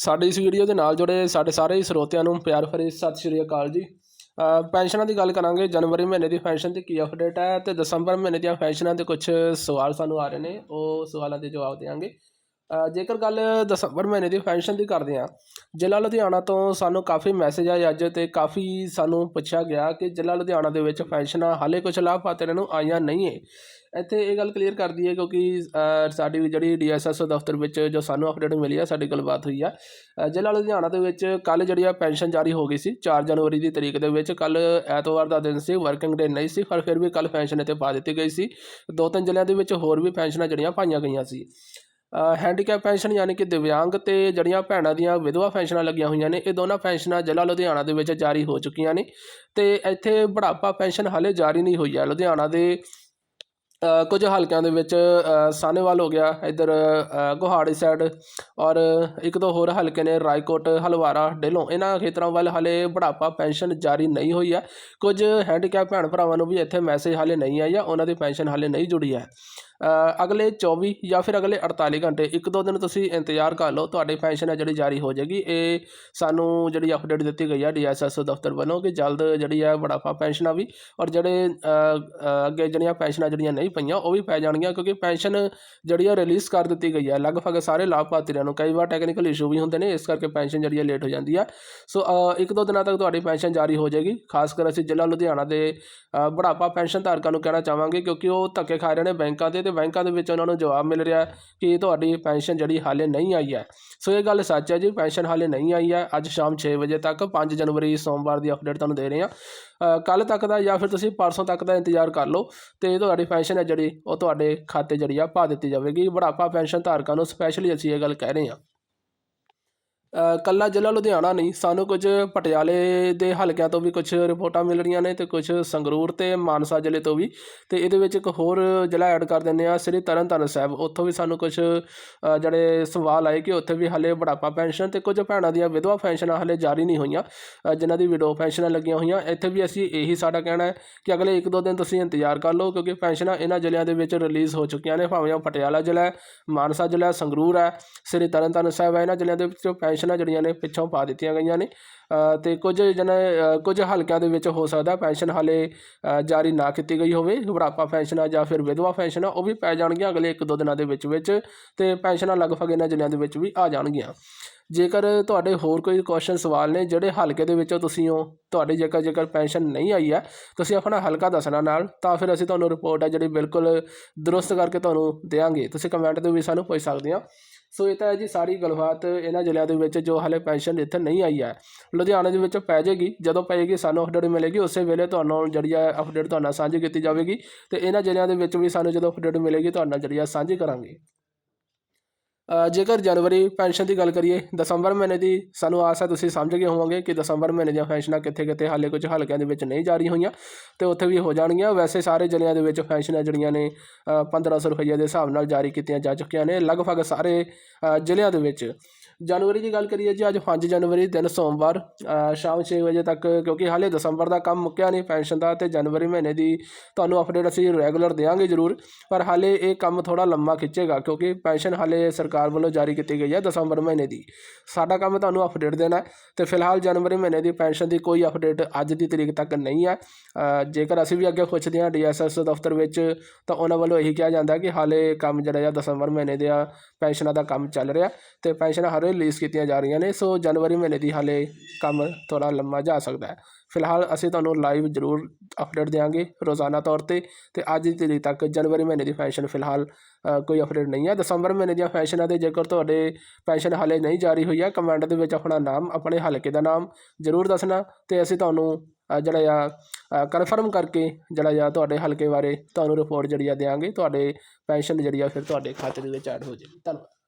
ਸਾਡੀ ਇਸ ਵੀਡੀਓ ਦੇ ਨਾਲ ਜੁੜੇ ਸਾਡੇ ਸਾਰੇ ਸਰੋਤਿਆਂ ਨੂੰ ਪਿਆਰ ਭਰੀ ਸਤਿ ਸ਼੍ਰੀ ਅਕਾਲ ਜੀ। ਪੈਨਸ਼ਨਾਂ ਦੀ ਗੱਲ ਕਰਾਂਗੇ, ਜਨਵਰੀ ਮਹੀਨੇ ਦੀ ਪੈਨਸ਼ਨ ਦੀ ਕੀ ਅਪਡੇਟ ਹੈ ਤੇ ਦਸੰਬਰ ਮਹੀਨੇ ਦੀਆਂ ਪੈਨਸ਼ਨਾਂ ਦੇ ਕੁਝ ਸਵਾਲ ਸਾਨੂੰ ਆ ਰਹੇ ਨੇ, ਉਹ ਸਵਾਲਾਂ ਦੇ ਜਵਾਬ ਦੇਵਾਂਗੇ। ਜੇਕਰ ਗੱਲ ਦਸੰਬਰ ਮਹੀਨੇ ਦੀ ਪੈਨਸ਼ਨ ਦੀ ਕਰਦੇ ਹਾਂ, ਜ਼ਿਲ੍ਹਾ ਲੁਧਿਆਣਾ ਤੋਂ ਸਾਨੂੰ ਕਾਫੀ ਮੈਸੇਜ ਆਏ ਅੱਜ ਤੇ ਕਾਫੀ ਸਾਨੂੰ ਪੁੱਛਿਆ ਗਿਆ ਕਿ ਜ਼ਿਲ੍ਹਾ ਲੁਧਿਆਣਾ ਦੇ ਵਿੱਚ ਪੈਨਸ਼ਨਾਂ ਹਾਲੇ ਕੁਝ ਲਾਭਪਾਤਰੀਆਂ ਨੂੰ ਆਈਆਂ ਨਹੀਂ ਹੈ ਇੱਥੇ ਇਹ ਗੱਲ ਕਲੀਅਰ ਕਰਦੀ ਹੈ ਕਿਉਂਕਿ ਸਾਡੀ ਜਿਹੜੀ ਡੀਐਸਐਸ ਦਫ਼ਤਰ ਵਿੱਚ ਜੋ ਸਾਨੂੰ ਅਪਡੇਟ ਮਿਲੀ ਹੈ ਸਾਡੀ ਗੱਲਬਾਤ ਹੋਈ ਆ। ਜ਼ਿਲ੍ਹਾ ਲੁਧਿਆਣਾ ਦੇ ਵਿੱਚ ਕੱਲ ਜਿਹੜੀ ਆ ਪੈਨਸ਼ਨ ਜਾਰੀ ਹੋ ਗਈ ਸੀ 4 ਜਨਵਰੀ ਦੀ ਤਰੀਕ ਦੇ ਵਿੱਚ। ਕੱਲ ਐਤਵਾਰ ਦਾ ਦਿਨ ਸੀ ਵਰਕਿੰਗ ਡੇ ਨਹੀਂ ਸੀ, ਪਰ ਫਿਰ ਵੀ ਕੱਲ ਪੈਨਸ਼ਨ ਇੱਥੇ ਪਾ ਦਿੱਤੀ ਗਈ ਸੀ। ਦੋ ਤਿੰਨ ਜ਼ਿਲ੍ਹਿਆਂ ਦੇ ਵਿੱਚ ਹੋਰ ਵੀ ਪੈਨਸ਼ਨਾਂ ਜਿਹੜੀਆਂ ਪਾਈਆਂ ਗਈਆਂ ਸੀ। ਹੈਂਡੀਕੈਪ ਪੈਨਸ਼ਨ ਯਾਨੀ ਕਿ ਦਿਵਿਆਂਗ ਤੇ ਜਿਹੜੀਆਂ ਭੈਣਾਂ ਦੀਆਂ ਵਿਧਵਾ ਪੈਨਸ਼ਨਾਂ ਲੱਗੀਆਂ ਹੋਈਆਂ ਨੇ, ਇਹ ਦੋਨਾਂ ਪੈਨਸ਼ਨਾਂ ਜ਼ਿਲ੍ਹਾ ਲੁਧਿਆਣਾ ਦੇ ਵਿੱਚ ਜਾਰੀ ਹੋ ਚੁੱਕੀਆਂ ਨੇ। ਤੇ ਇੱਥੇ ਬੁਢਾਪਾ ਪੈਨਸ਼ਨ ਹਾਲੇ ਜਾਰੀ ਨਹੀਂ ਹੋਈ ਹੈ। ਲੁਧਿਆਣਾ ਦੇ ਕੁਝ ਹਲਕਿਆਂ ਦੇ ਵਿੱਚ ਅ, ਸਾਹਨੇਵਾਲ ਹੋ ਗਿਆ ਇੱਧਰ ਅ, ਗੁਹਾੜੀ ਸਾਈਡ ਔਰ ਇੱਕ ਦੋ ਹੋਰ ਹਲਕੇ ਨੇ ਰਾਏਕੋਟ ਹਲਵਾਰਾ ਡੇਲੋਂ। ਇਹਨਾਂ ਖੇਤਰਾਂ ਵੱਲ ਹਾਲੇ ਬੁਢਾਪਾ ਪੈਨਸ਼ਨ ਜਾਰੀ ਨਹੀਂ ਹੋਈ ਹੈ। ਕੁਝ ਹੈਂਡੀਕੈਪ ਭੈਣ ਭਰਾਵਾਂ ਨੂੰ ਵੀ ਇੱਥੇ ਮੈਸੇਜ ਹਾਲੇ ਨਹੀਂ ਆਈ ਆ ਉਹਨਾਂ ਦੀ ਪੈਨਸ਼ਨ ਹਾਲੇ ਨਹੀਂ ਜੁੜੀ ਹੈ। ਅਗਲੇ 24 ਜਾਂ ਫਿਰ ਅਗਲੇ 48 ਘੰਟੇ ਇੱਕ ਦੋ ਦਿਨ ਤੁਸੀਂ ਇੰਤਜ਼ਾਰ ਕਰ ਲਓ ਤੁਹਾਡੀ ਪੈਨਸ਼ਨ ਹੈ ਜਿਹੜੀ ਜਾਰੀ ਹੋ ਜਾਏਗੀ। ਇਹ ਸਾਨੂੰ ਜਿਹੜੀ ਅਪਡੇਟ ਦਿੱਤੀ ਗਈ ਹੈ ਡੀਐਸਐਸ ਦਫ਼ਤਰ ਵੱਲੋਂ ਕਿ ਜਲਦ ਜਿਹੜੀ ਹੈ ਬੁਢਾਪਾ ਪੈਨਸ਼ਨਾਂ ਵੀ ਔਰ ਜਿਹੜੇ ਅੱਗੇ ਜਿਹੜੀਆਂ ਪੈਨਸ਼ਨਾਂ ਜਿਹੜੀਆਂ ਨਹੀਂ ਪਈਆਂ ਉਹ ਵੀ ਪੈ ਜਾਣਗੀਆਂ ਕਿਉਂਕਿ ਪੈਨਸ਼ਨ ਜਿਹੜੀ ਆ ਰਿਲੀਜ਼ ਕਰ ਦਿੱਤੀ ਗਈ ਹੈ। ਲਗਭਗ ਸਾਰੇ ਲਾਭਪਾਤਰੀਆਂ ਨੂੰ ਕਈ ਵਾਰ ਟੈਕਨੀਕਲ ਇਸ਼ੂ ਵੀ ਹੁੰਦੇ ਨੇ ਇਸ ਕਰਕੇ ਪੈਨਸ਼ਨ ਜਿਹੜੀ ਹੈ ਲੇਟ ਹੋ ਜਾਂਦੀ ਹੈ। ਸੋ ਇੱਕ ਦੋ ਦਿਨਾਂ ਤੱਕ ਤੁਹਾਡੀ ਪੈਨਸ਼ਨ ਜਾਰੀ ਹੋ ਜਾਏਗੀ। ਖਾਸ ਕਰ ਅਸੀਂ ਜ਼ਿਲ੍ਹਾ ਲੁਧਿਆਣਾ ਦੇ ਅ, ਬੁਢਾਪਾ ਪੈਨਸ਼ਨ ਧਾਰਕਾਂ ਨੂੰ ਕਹਿਣਾ ਚਾਹਾਂਗੇ ਕਿਉਂਕਿ ਉਹ ਧੱਕੇ ਖਾ ਰਹੇ ਨੇ ਬੈਂਕਾਂ ਦੇ ਤੇ ਬੈਂਕਾਂ ਦੇ ਵਿੱਚ ਉਹਨਾਂ ਨੂੰ ਜਵਾਬ ਮਿਲ ਰਿਹਾ ਕਿ ਤੁਹਾਡੀ ਪੈਨਸ਼ਨ ਜਿਹੜੀ ਹਾਲੇ ਨਹੀਂ ਆਈ ਹੈ। ਸੋ ਇਹ ਗੱਲ ਸੱਚ ਹੈ ਜੀ, ਪੈਨਸ਼ਨ ਹਾਲੇ ਨਹੀਂ ਆਈ ਹੈ। ਅੱਜ ਸ਼ਾਮ 6 ਵਜੇ ਤੱਕ 5 ਜਨਵਰੀ ਸੋਮਵਾਰ ਦੀ ਅਪਡੇਟ ਤੁਹਾਨੂੰ ਦੇ ਰਹੇ ਹਾਂ। ਕੱਲ ਤੱਕ ਦਾ ਜਾਂ ਫਿਰ ਤੁਸੀਂ ਪਰਸੋਂ ਤੱਕ ਦਾ ਇੰਤਜ਼ਾਰ ਕਰ ਲਓ ਤੇ ਤੁਹਾਡੀ ਪੈਨਸ਼ਨ ਹੈ ਜਿਹੜੀ ਉਹ ਤੁਹਾਡੇ ਖਾਤੇ ਜਿਹੜੀ ਆ ਪਾ ਦਿੱਤੀ ਜਾਵੇਗੀ। ਬੁਢਾਪਾ ਪੈਨਸ਼ਨ ਧਾਰਕਾਂ ਨੂੰ ਸਪੈਸ਼ਲੀ ਅਸੀਂ ਇਹ ਗੱਲ ਕਹਿ ਰਹੇ ਹਾਂ। ਇਕੱਲਾ ਜ਼ਿਲ੍ਹਾ ਲੁਧਿਆਣਾ ਨਹੀਂ, ਸਾਨੂੰ ਕੁਝ ਪਟਿਆਲੇ ਦੇ ਹਲਕਿਆਂ ਤੋਂ ਵੀ ਕੁਝ ਰਿਪੋਰਟਾਂ ਮਿਲ ਰਹੀਆਂ ਨੇ ਅਤੇ ਕੁਝ ਸੰਗਰੂਰ ਅਤੇ ਮਾਨਸਾ ਜ਼ਿਲ੍ਹੇ ਤੋਂ ਵੀ। ਅਤੇ ਇਹਦੇ ਵਿੱਚ ਇੱਕ ਹੋਰ ਜ਼ਿਲ੍ਹਾ ਐਡ ਕਰ ਦਿੰਦੇ ਹਾਂ, ਸ੍ਰੀ ਤਰਨ ਤਾਰਨ ਸਾਹਿਬ। ਉੱਥੋਂ ਵੀ ਸਾਨੂੰ ਕੁਝ ਜਿਹੜੇ ਸਵਾਲ ਆਏ ਕਿ ਉੱਥੇ ਵੀ ਹਾਲੇ ਬੁਢਾਪਾ ਪੈਨਸ਼ਨ ਅਤੇ ਕੁਝ ਭੈਣਾਂ ਦੀਆਂ ਵਿਧਵਾ ਪੈਨਸ਼ਨਾਂ ਹਾਲੇ ਜਾਰੀ ਨਹੀਂ ਹੋਈਆਂ ਜਿਨ੍ਹਾਂ ਦੀ ਵਿਡੋ ਪੈਨਸ਼ਨਾਂ ਲੱਗੀਆਂ ਹੋਈਆਂ। ਇੱਥੇ ਵੀ ਅਸੀਂ ਇਹੀ ਸਾਡਾ ਕਹਿਣਾ ਹੈ ਕਿ ਅਗਲੇ ਇੱਕ ਦੋ ਦਿਨ ਤੁਸੀਂ ਇੰਤਜ਼ਾਰ ਕਰ ਲਓ, ਕਿਉਂਕਿ ਪੈਨਸ਼ਨਾਂ ਇਹਨਾਂ ਜ਼ਿਲ੍ਹਿਆਂ ਦੇ ਵਿੱਚ ਰਿਲੀਜ਼ ਹੋ ਚੁੱਕੀਆਂ ਨੇ, ਭਾਵੇਂ ਉਹ ਪਟਿਆਲਾ ਜ਼ਿਲ੍ਹਾ ਹੈ, ਮਾਨਸਾ ਜ਼ਿਲ੍ਹਾ ਸੰਗਰੂਰ ਹੈ, ਸ੍ਰੀ ਤਰਨ ਤਾਰਨ ਸਾਹਿਬ ਹੈ, ਇਹਨਾਂ ਜ਼ਿਲ੍ਹਿਆਂ ਦੇ ਵਿੱਚੋਂ ਪੈਨਸ਼ਨ ਪੈਨਸ਼ਨਾਂ ਜਿਹੜੀਆਂ ਨੇ ਪਿੱਛੋਂ ਪਾ ਦਿੱਤੀਆਂ ਗਈਆਂ ਨੇ। ਅ, ਤੇ ਕੁਝ ਜਨ ਕੁਝ ਹਲਕਿਆਂ ਦੇ ਵਿੱਚ ਹੋ ਸਕਦਾ ਪੈਨਸ਼ਨ ਹਾਲੇ ਜਾਰੀ ਨਾ ਕੀਤੀ ਗਈ ਹੋਵੇ। ਬੁਢਾਪਾ ਪੈਨਸ਼ਨਾਂ ਜਾਂ ਫਿਰ ਵਿਧਵਾ ਪੈਨਸ਼ਨਾਂ ਉਹ ਵੀ ਪੈ ਜਾਣਗੀਆਂ ਅਗਲੇ ਇੱਕ ਦੋ ਦਿਨਾਂ ਦੇ ਵਿੱਚ ਵਿੱਚ ਤੇ ਪੈਨਸ਼ਨਾਂ ਲਗਭਗ ਇਹਨਾਂ ਜ਼ਿਲ੍ਹਿਆਂ ਦੇ ਵਿੱਚ ਵੀ ਆ ਜਾਣਗੀਆਂ। ਜੇਕਰ ਤੁਹਾਡੇ ਹੋਰ ਕੋਈ ਕੁਐਸਚਨ ਸਵਾਲ ਨੇ ਜਿਹੜੇ ਹਲਕੇ ਦੇ ਵਿੱਚੋਂ ਤੁਸੀਂ ਹੋ ਤੁਹਾਡੀ ਜੇਕਰ ਜੇਕਰ ਪੈਨਸ਼ਨ ਨਹੀਂ ਆਈ ਹੈ ਤੁਸੀਂ ਆਪਣਾ ਹਲਕਾ ਦੱਸਣਾ ਨਾਲ ਤਾਂ ਫਿਰ ਅਸੀਂ ਤੁਹਾਨੂੰ ਰਿਪੋਰਟ ਹੈ ਜਿਹੜੀ ਬਿਲਕੁਲ ਦਰੁਸਤ ਕਰਕੇ ਤੁਹਾਨੂੰ ਦੇਵਾਂਗੇ। ਤੁਸੀਂ ਕਮੈਂਟ ਦੇ ਵੀ ਸਾਨੂੰ ਪੁੱਛ ਸਕਦੇ ਆ ਸੋ ਇਹ ਤਾਂ ਹੈ ਜੀ ਸਾਰੀ ਗੱਲਬਾਤ ਇਹਨਾਂ ਜ਼ਿਲ੍ਹਿਆਂ ਦੇ ਵਿੱਚ ਜੋ ਹਾਲੇ ਪੈਨਸ਼ਨ ਇੱਥੇ ਨਹੀਂ ਆਈ ਹੈ। ਲੁਧਿਆਣੇ ਦੇ ਵਿੱਚ ਪੈ ਜਾਏਗੀ ਜਦੋਂ ਪਏਗੀ ਸਾਨੂੰ ਅਪਡੇਟ ਮਿਲੇਗੀ, ਉਸੇ ਵੇਲੇ ਤੁਹਾਨੂੰ ਜਿਹੜੀ ਹੈ ਅਪਡੇਟ ਤੁਹਾਡੇ ਨਾਲ ਸਾਂਝੀ ਕੀਤੀ ਜਾਵੇਗੀ ਤੇ ਇਹਨਾਂ ਜ਼ਿਲ੍ਹਿਆਂ ਦੇ ਵਿੱਚ ਵੀ ਸਾਨੂੰ ਜਦੋਂ ਅਪਡੇਟ ਮਿਲੇਗੀ, ਤੁਹਾਡੇ ਨਾਲ ਜਿਹੜੀ ਹੈ ਸਾਂਝੀ ਕਰਾਂਗੇ। ਜੇਕਰ ਜਨਵਰੀ ਪੈਨਸ਼ਨ ਦੀ ਗੱਲ ਕਰੀਏ ਦਸੰਬਰ ਮਹੀਨੇ ਦੀ ਸਾਨੂੰ ਆਸ ਹੈ ਤੁਸੀਂ ਸਮਝ ਗਏ ਹੋਵੋਗੇ ਕਿ ਦਸੰਬਰ ਮਹੀਨੇ ਦੀਆਂ ਪੈਨਸ਼ਨਾਂ ਕਿੱਥੇ ਕਿੱਥੇ ਹਾਲੇ ਕੁਝ ਹਲਕਿਆਂ ਦੇ ਵਿੱਚ ਨਹੀਂ ਜਾਰੀ ਹੋਈਆਂ ਤੇ ਉੱਥੇ ਵੀ ਹੋ ਜਾਣਗੀਆਂ। ਵੈਸੇ ਸਾਰੇ ਜ਼ਿਲ੍ਹਿਆਂ ਦੇ ਵਿੱਚ ਪੈਨਸ਼ਨਾਂ ਜਿਹੜੀਆਂ ਨੇ ਅ, 1500 ਰੁਪਏ ਦੇ ਹਿਸਾਬ ਨਾਲ ਜਾਰੀ ਕੀਤੀਆਂ ਜਾ ਚੁੱਕੀਆਂ ਨੇ। ਲਗਭਗ ਸਾਰੇ ਜ਼ਿਲ੍ਹਿਆਂ ਦੇ ਵਿੱਚ ਜਨਵਰੀ ਦੀ ਗੱਲ ਕਰੀਏ ਜੀ, ਅੱਜ 5 ਜਨਵਰੀ ਦਿਨ ਸੋਮਵਾਰ ਸ਼ਾਮ 6 ਵਜੇ ਤੱਕ, ਕਿਉਂਕਿ ਹਾਲੇ ਦਸੰਬਰ ਦਾ ਕੰਮ ਮੁੱਕਿਆ ਨਹੀਂ ਪੈਨਸ਼ਨ ਦਾ ਤੇ ਜਨਵਰੀ ਮਹੀਨੇ ਦੀ ਤੁਹਾਨੂੰ ਅਪਡੇਟ ਅਸੀਂ ਰੈਗੂਲਰ ਦੇਵਾਂਗੇ ਜ਼ਰੂਰ, ਪਰ ਹਾਲੇ ਇਹ ਕੰਮ ਥੋੜਾ ਲੰਮਾ ਖਿੱਚੇਗਾ, ਕਿਉਂਕਿ ਪੈਨਸ਼ਨ ਹਾਲੇ ਸਰਕਾਰ ਵੱਲੋਂ ਜਾਰੀ ਕੀਤੀ ਗਈ ਹੈ ਦਸੰਬਰ ਮਹੀਨੇ ਦੀ। ਸਾਡਾ ਕੰਮ ਤੁਹਾਨੂੰ ਅਪਡੇਟ ਦੇਣਾ ਹੈ ਤੇ ਫਿਲਹਾਲ ਜਨਵਰੀ ਮਹੀਨੇ ਦੀ ਪੈਨਸ਼ਨ ਦੀ ਕੋਈ ਅਪਡੇਟ ਅੱਜ ਦੀ ਤਰੀਕ ਤੱਕ ਨਹੀਂ ਹੈ। ਜੇਕਰ ਅਸੀਂ ਵੀ ਅੱਗੇ ਪੁੱਛਦੇ ਹਾਂ ਡੀਐਸਐਸ ਦਫ਼ਤਰ ਵਿੱਚ, ਤਾਂ ਉਹਨਾਂ ਵੱਲੋਂ ਇਹੀ ਕਿਹਾ ਜਾਂਦਾ ਕਿ ਹਾਲੇ ਕੰਮ ਜਿਹੜਾ ਆ ਦਸੰਬਰ ਮਹੀਨੇ ਦੇ ਪੈਨਸ਼ਨਾਂ ਦਾ ਕੰਮ ਚੱਲ ਰਿਹਾ ਤੇ ਪੈਨਸ਼ਨ ਹਰ ਰਿਲੀਜ਼ ਕੀਤੀਆਂ ਜਾ ਰਹੀਆਂ ਨੇ, ਸੋ ਜਨਵਰੀ ਮਹੀਨੇ ਦੀ ਹਾਲੇ ਕੰਮ ਥੋੜਾ ਲੰਮਾ ਜਾ ਸਕਦਾ ਹੈ। ਫਿਲਹਾਲ ਅਸੀਂ ਤੁਹਾਨੂੰ ਲਾਈਵ ਜ਼ਰੂਰ ਅਪਡੇਟ ਦੇਵਾਂਗੇ ਰੋਜ਼ਾਨਾ ਤੌਰ ਤੇ ਤੇ ਅੱਜ ਦੀ ਤਰੀਕ ਤੱਕ ਜਨਵਰੀ ਮਹੀਨੇ ਦੀ ਪੈਨਸ਼ਨ ਫਿਲਹਾਲ ਕੋਈ ਅਪਡੇਟ ਨਹੀਂ ਹੈ। ਦਸੰਬਰ ਮਹੀਨੇ ਦੀਆਂ ਪੈਨਸ਼ਨਾਂ ਦੇ ਜੇਕਰ ਤੁਹਾਡੇ ਪੈਨਸ਼ਨ ਹਾਲੇ ਨਹੀਂ ਜਾਰੀ ਹੋਈ ਹੈ ਕਮੈਂਟ ਦੇ ਵਿੱਚ ਆਪਣਾ ਨਾਮ, ਆਪਣੇ ਹਲਕੇ ਦਾ ਨਾਮ ਜ਼ਰੂਰ ਦੱਸਣਾ ਤੇ ਅਸੀਂ ਤੁਹਾਨੂੰ ਜਿਹੜਾ ਆ ਕਨਫਰਮ ਕਰਕੇ ਜਿਹੜਾ ਆ ਤੁਹਾਡੇ ਹਲਕੇ ਬਾਰੇ ਤੁਹਾਨੂੰ ਰਿਪੋਰਟ ਜਿਹੜੀ ਆ ਦੇਵਾਂਗੇ ਤੁਹਾਡੇ ਪੈਨਸ਼ਨ ਜਿਹੜੀ ਆ ਫਿਰ ਤੁਹਾਡੇ ਖਾਤੇ ਦੇ ਵਿੱਚ ਐਡ ਹੋ ਜਾਏਗੀ। ਧੰਨਵਾਦ।